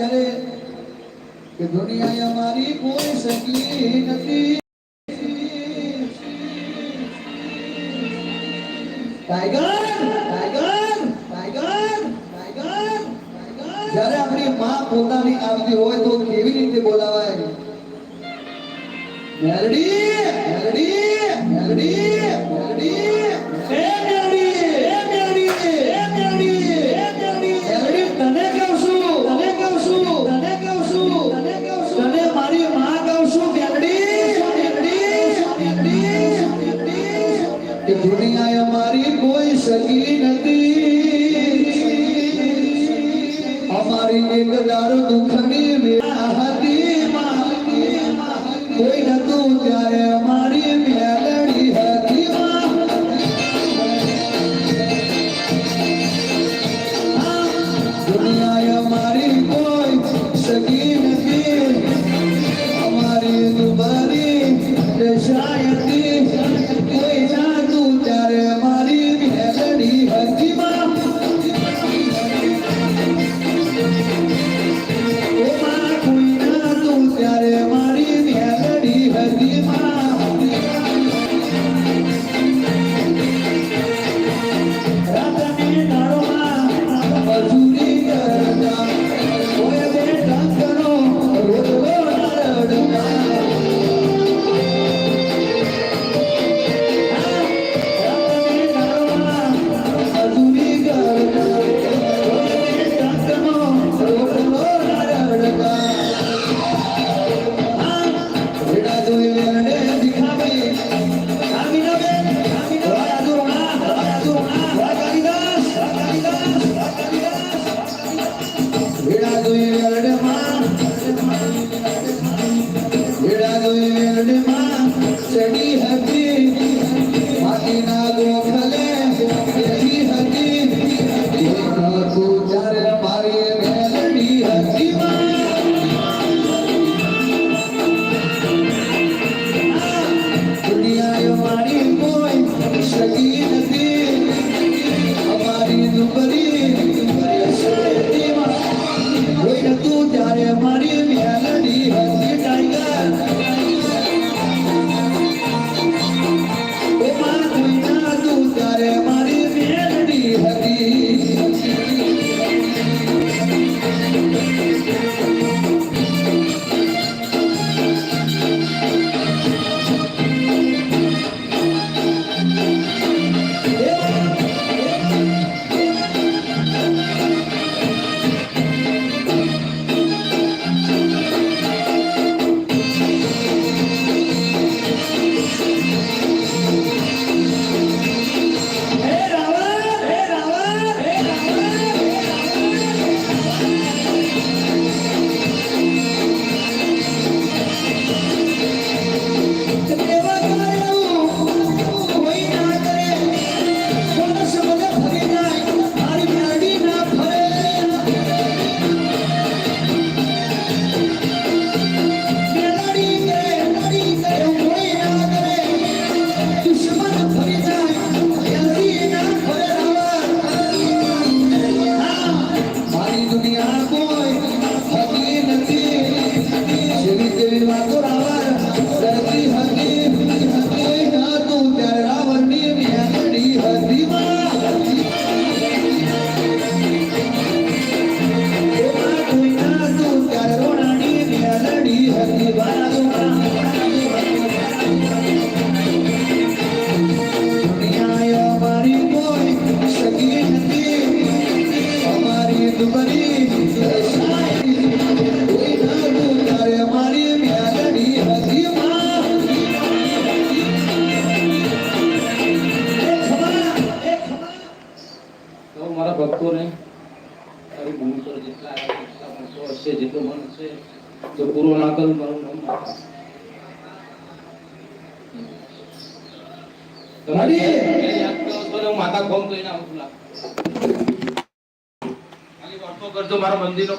ત્યારે કે દુનિયા અમારી કોઈ સગી નથી. ટાઈગર ટાઈગર ટાઈગર ટાઈગર જ્યારે આપણી માં પોતાની આવતી હોય તો કેવી રીતે બોલાવાય? મેલડી મેલડી મેલડી. શકી નથી અમારી એક દાર દુખની चली हकी કરી માણસો જેટલા છે તો પૂરો ના કરું મારું નામ તમારી માતા કોમ કહીને આવું લાગ કરજો મારા મંદિરનો